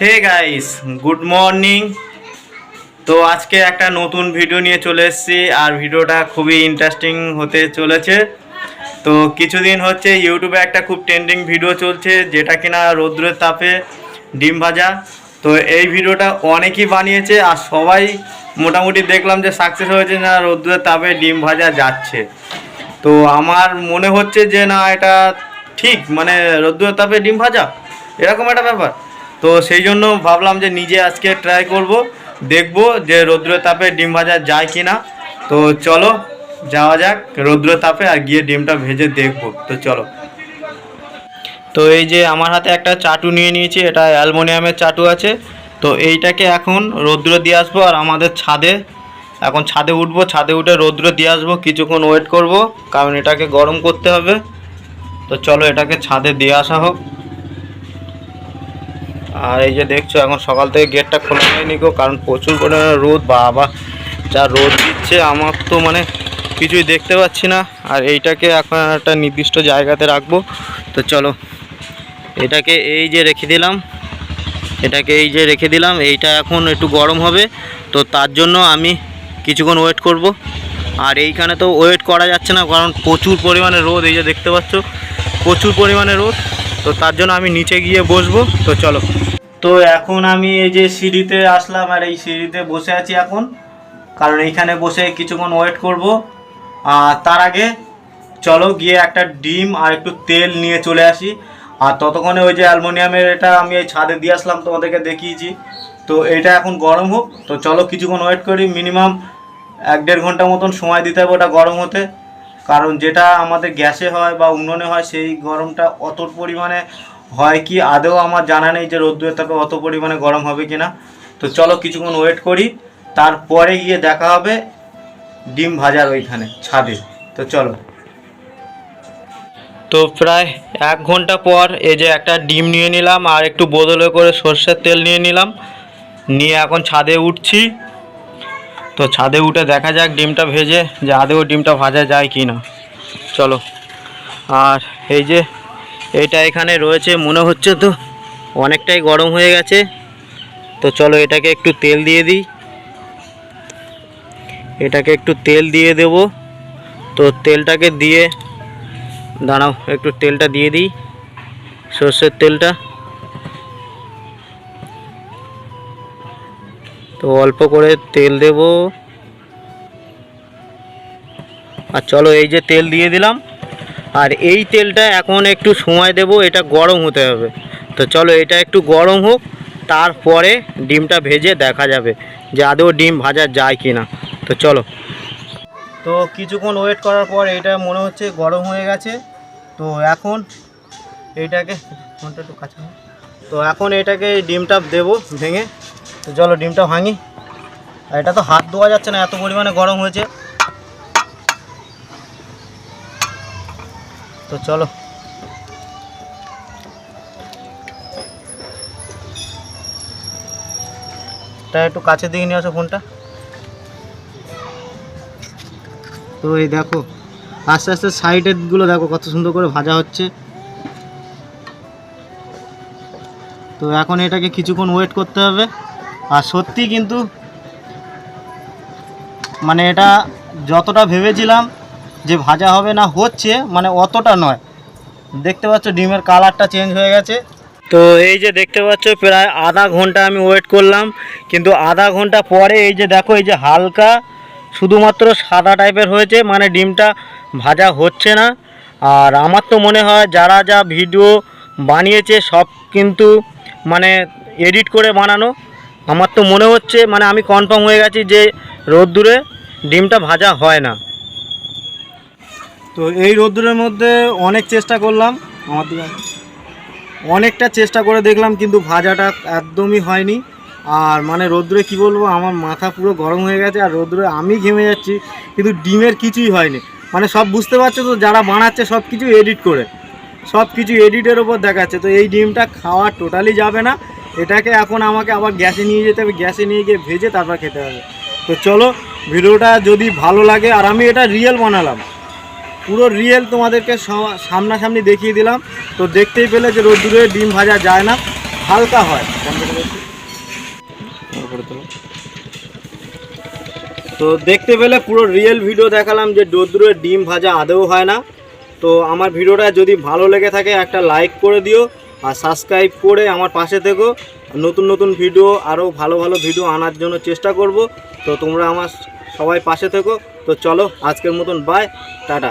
Hey guys good morning তো আজকে একটা নতুন ভিডিও নিয়ে চলে এসেছি আর ভিডিওটা খুবই ইন্টারেস্টিং হতে চলেছে। তো কিছুদিন হচ্ছে ইউটিউবে একটা খুব ট্রেন্ডিং ভিডিও চলছে, যেটা কিনা রৌদ্রের তাপে ডিম ভাজা। তো এই ভিডিওটা অনেকেই বানিয়েছে আর সবাই মোটামুটি দেখলাম যে সাকসেস হয়েছে না রৌদ্রের তাপে ডিম ভাজা যাচ্ছে। তো আমার মনে হচ্ছে যে না, এটা ঠিক মানে রৌদ্রের তাপে ডিম ভাজা? এরকম একটা ব্যাপার। তো সেই জন্য ভাবলাম যে নিজে আজকে ট্রাই করব, দেখব যে রৌদ্রের তাপে ডিম ভাজা যায় কি না তো চলো, যাওয়া যাক রৌদ্রের তাপে আর গিয়ে ডিমটা ভেজে দেখব। তো চলো। তো এই যে আমার হাতে একটা চাটু নিয়ে নিয়েছি, এটা অ্যালমোনিয়ামের চাটু আছে। তো এইটাকে এখন রৌদ্র দিয়ে আসব আর আমাদের ছাদে। এখন ছাদে উঠবো, ছাদে উঠে রৌদ্র দিয়ে আসব, কিছুক্ষণ ওয়েট করব, কারণ এটাকে গরম করতে হবে। তো চলো এটাকে ছাদে দিয়ে আসা হোক। আর এই যে দেখছ, এখন সকাল থেকে গেটটা খোলা হয়নি গো, কারণ প্রচুর পরিমাণে রোদ বা আবার যা রোদ দিচ্ছে, আমার তো মানে কিছুই দেখতে পাচ্ছি না। আর এইটাকে এখন একটা নির্দিষ্ট জায়গাতে রাখব। তো চলো, এটাকে এই যে রেখে দিলাম, এটাকে এই যে রেখে দিলাম, এইটা এখন একটু গরম হবে। তো তার জন্য আমি কিছুক্ষণ ওয়েট করব। আর এইখানে তো ওয়েট করা যাচ্ছে না, কারণ প্রচুর পরিমাণে রোদ, এই যে দেখতে পাচ্ছ, প্রচুর পরিমাণে রোদ। তো তার জন্য আমি নিচে গিয়ে বসবো। তো চলো। তো এখন আমি এই যে সিঁড়িতে আসলাম আর এই সিঁড়িতে বসে আছি এখন। কারণ এইখানে বসে কিছুক্ষণ ওয়েট করব। আর তার আগে চলো গিয়ে একটা ডিম আর একটু তেল নিয়ে চলে আসি। আর ততক্ষণে ওই যে অ্যালমোনিয়ামের এটা আমি এই ছাদে দিয়ে আসলাম তোমাদেরকে দেখিয়েছি। তো এটা এখন গরম হোক। তো চলো কিছুক্ষণ ওয়েট করি। মিনিমাম এক দেড় ঘণ্টা মতন সময় দিতে হবে ওটা গরম হতে। কারণ যেটা আমাদের গ্যাসে হয় বা উনুনে হয়, সেই গরমটা অত পরিমাণে হয় কি? আদৌ আমার জানা নেই যে রোদ্দুরের তাপে অত পরিমাণে গরম হবে কি না। তো চলো কিছুক্ষণ ওয়েট করি, তারপরে গিয়ে দেখা হবে ডিম ভাজার ওইখানে, ছাদে। তো চলো। তো প্রায় এক ঘণ্টা পর এই যে একটা ডিম নিয়ে নিলাম, আর একটু বদলে করে সর্ষের তেল নিয়ে নিলাম। নিয়ে এখন ছাদে উঠছি। তো ছাদে উঠে দেখা যাক ডিমটা ভেজে যে আদেও ডিমটা ভাজা যায় কি না। চলো। আর এই যে এইটা এখানে রয়েছে, মনে হচ্ছে তো অনেকটাই গরম হয়ে গেছে। তো চলো এটাকে একটু তেল দিয়ে দিই। এটাকে একটু তেল দিয়ে দেব। তো তেলটাকে দিয়ে, দাঁড়াও, একটু তেলটা দিয়ে দিই। সর্ষের তেলটা। তো অল্প করে তেল দেব। আর চলো এই যে তেল দিয়ে দিলাম। আর এই তেলটা এখন একটু সময় দেব, এটা গরম হতে হবে। তো চলো এটা একটু গরম হোক, তারপরে ডিমটা ভেজে দেখা যাবে যে আদৌ ডিম ভাজা যায় কি না তো চলো। তো কিছুক্ষণ ওয়েট করার পর এটা মনে হচ্ছে গরম হয়ে গেছে। তো এখন এইটাকে, ফোনটা একটু কাছে তো এখন এটাকে ডিমটা দেবো ভেঙে। তো চলো ডিমটা ভাঙি। আর এটা তো হাত ধোয়া যাচ্ছে না, এত পরিমাণে গরম হয়েছে। তো চলো। তা একটু কাছে দিকে নিয়ে আসো ফোনটা। তো এই দেখো, আস্তে আস্তে সাইডেরগুলো দেখো কত সুন্দর করে ভাজা হচ্ছে। তো এখন এটাকে কিছুক্ষণ ওয়েট করতে হবে। আর সত্যি কিন্তু মানে এটা যতটা ভেবেছিলাম যে ভাজা হবে না হচ্ছে মানে অতটা নয়। দেখতে পাচ্ছ ডিমের কালারটা চেঞ্জ হয়ে গেছে। তো এই যে দেখতে পাচ্ছ প্রায় আধা ঘণ্টা আমি ওয়েট করলাম, কিন্তু আধা ঘণ্টা পরে এই যে দেখো, এই যে হালকা শুধুমাত্র সাদা টাইপের হয়েছে মানে ডিমটা ভাজা হচ্ছে না। আর আমার তো মনে হয় যারা যা ভিডিও বানিয়েছে সব কিন্তু মানে এডিট করে বানানো। আমার তো মনে হচ্ছে মানে আমি কনফার্ম হয়ে গেছি যে রোদ্দুরে ডিমটা ভাজা হয় না। তো এই রোদ্দুরের মধ্যে অনেক চেষ্টা করলাম, আমার অনেকটা চেষ্টা করে দেখলাম, কিন্তু ভাজাটা একদমই হয়নি। আর মানে রোদ্দুরে কি বলব, আমার মাথা পুরো গরম হয়ে গেছে, আর রোদ্দুরে আমি ঘেমে যাচ্ছি, কিন্তু ডিমের কিছুই হয়নি। মানে সব বুঝতে পারছ তো, যারা বানাচ্ছে সব কিছু এডিট করে, সব কিছু এডিটের ওপর দেখাচ্ছে। তো এই ডিমটা খাওয়া টোটালি যাবে না। এটাকে এখন আমাকে আবার গ্যাসে নিয়ে যেতে হবে, গ্যাসে নিয়ে গিয়ে ভেজে তারপর খেতে হবে। তো চলো, ভিডিওটা যদি ভালো লাগে, আর আমি এটা রিয়েল বানালাম। পুরো রিয়েল তোমাদেরকে সামনাসামনি দেখিয়ে দিলাম। তো দেখতেই পেলে যে রোদ্দুরে ডিম ভাজা যায় না, হালকা হয়। তো দেখতে পেলে পুরো রিয়েল ভিডিও দেখালাম যে ডোদ্রুয়ের ডিম ভাজা আদৌ হয় না। তো আমার ভিডিওটা যদি ভালো লেগে থাকে, একটা লাইক করে দিও। আর সাবস্ক্রাইব করে আমার পাশে থেকো। নতুন নতুন ভিডিও আরও ভালো ভালো ভিডিও আনার জন্য চেষ্টা করব। তো তোমরা আমার সবাই পাশে থেকো। তো চলো আজকের মতন বাই টাটা।